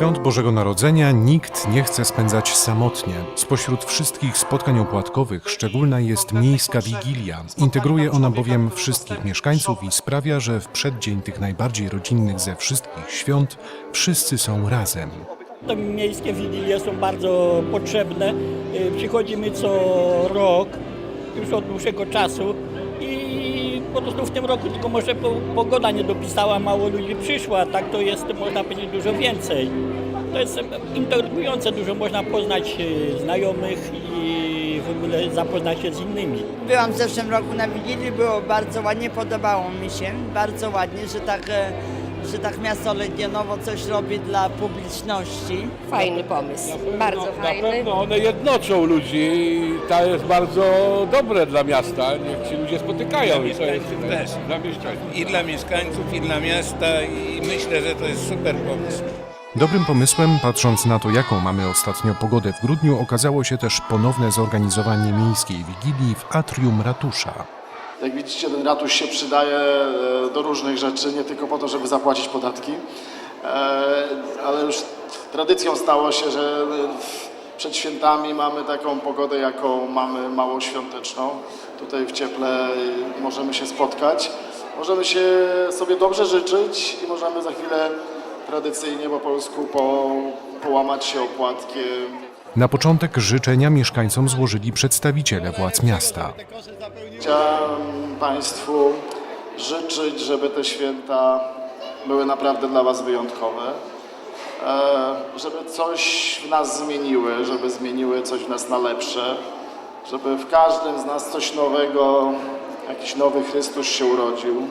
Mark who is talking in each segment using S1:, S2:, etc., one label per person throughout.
S1: Świąt Bożego Narodzenia nikt nie chce spędzać samotnie. Spośród wszystkich spotkań opłatkowych szczególna jest miejska wigilia. Integruje ona bowiem wszystkich mieszkańców i sprawia, że w przeddzień tych najbardziej rodzinnych ze wszystkich świąt wszyscy są razem.
S2: Te miejskie wigilie są bardzo potrzebne. Y, Przychodzimy co rok, już od dłuższego czasu i po prostu w tym roku tylko może po- pogoda nie dopisała, mało ludzi przyszło, a tak to jest, można powiedzieć, dużo więcej. To jest intrygujące, dużo można poznać y, znajomych i w ogóle zapoznać się z innymi.
S3: Byłam w zeszłym roku na Wigilii, było bardzo ładnie, podobało mi się, bardzo ładnie, że tak, e, że tak miasto Legionowo coś robi dla publiczności.
S4: Fajny pomysł, bardzo
S5: No, Na
S4: fajny.
S5: pewno one jednoczą ludzi i to jest bardzo dobre dla miasta. Niech ci ludzie spotykają.
S6: Dla
S5: i to jest
S6: mieszkańców też.
S5: Dla mieszkańców.
S6: i dla mieszkańców, i dla miasta i myślę, że to jest super pomysł.
S1: Dobrym pomysłem, patrząc na to, jaką mamy ostatnio pogodę w grudniu, okazało się też ponowne zorganizowanie miejskiej wigilii w atrium ratusza.
S7: Jak widzicie, ten ratusz się przydaje e, do różnych rzeczy, nie tylko po to, żeby zapłacić podatki, e, ale już tradycją stało się, że przed świętami mamy taką pogodę, jaką mamy mało świąteczną. Tutaj w cieple możemy się spotkać, możemy się sobie dobrze życzyć i możemy za chwilę tradycyjnie po polsku po, połamać się opłatkiem.
S1: Na początek życzenia mieszkańcom złożyli przedstawiciele władz miasta.
S7: Chciałem Państwu życzyć, żeby te święta były naprawdę dla Was wyjątkowe. E, Żeby coś w nas zmieniły, żeby zmieniły coś w nas na lepsze, żeby w każdym z nas coś nowego, jakiś nowy Chrystus się urodził.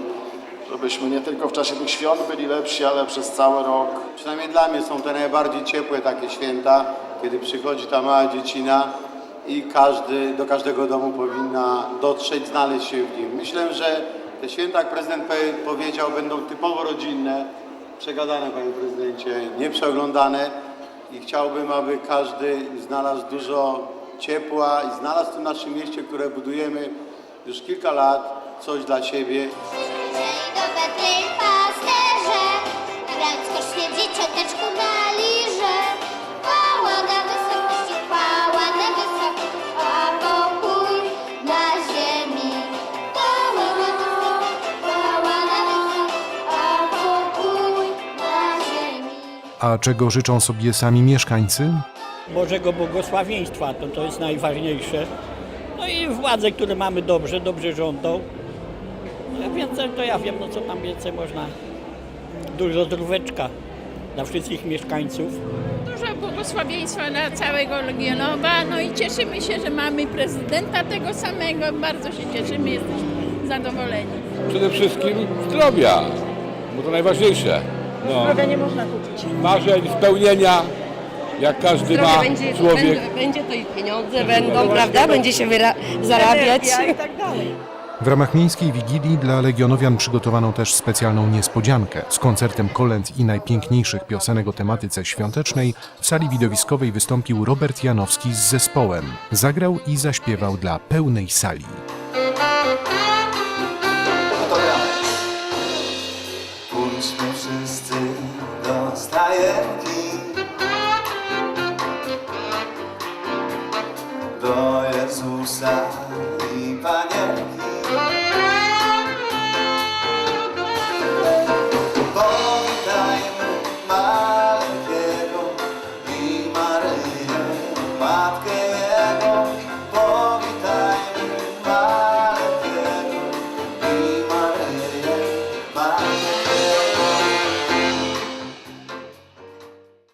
S7: Żebyśmy nie tylko w czasie tych świąt byli lepsi, ale przez cały rok.
S8: Przynajmniej dla mnie są to najbardziej ciepłe takie święta, kiedy przychodzi ta mała dziecina i każdy, do każdego domu powinna dotrzeć, znaleźć się w nim. Myślę, że te święta, jak prezydent powie- powiedział, będą typowo rodzinne, przegadane, panie prezydencie, nieprzeoglądane i chciałbym, aby każdy znalazł dużo ciepła i znalazł w tym naszym mieście, które budujemy już kilka lat, coś dla siebie.
S9: Pasterze, cioteczku na liże. Chwała na wysokości, chwała na wysokości, a pokój na ziemi. Chwała na wysokości, chwała na wysokości, a pokój na ziemi.
S1: A czego życzą sobie sami mieszkańcy?
S2: Bożego błogosławieństwa, to, to jest najważniejsze. No i władze, które mamy dobrze, dobrze rządzą. No więcej to ja wiem, no co tam więcej można. Dużo zdróweczka dla wszystkich mieszkańców.
S10: Dużo błogosławieństwa dla całego Legionowa. No i cieszymy się, że mamy prezydenta tego samego. Bardzo się cieszymy, jesteśmy zadowoleni.
S5: Przede wszystkim zdrowia, bo to najważniejsze. No.
S4: Zdrowia nie można kupić.
S5: Marzeń, spełnienia, jak każdy ma
S4: będzie,
S5: człowiek.
S4: będzie, będzie to i pieniądze będą, prawda? Będzie się wyra- zarabiać.
S1: W ramach miejskiej wigilii dla legionowian przygotowano też specjalną niespodziankę. Z koncertem kolęd i najpiękniejszych piosenek o tematyce świątecznej w sali widowiskowej wystąpił Robert Janowski z zespołem. Zagrał i zaśpiewał dla pełnej sali.
S11: Pójdźmy wszyscy do stajenki Do Jezusa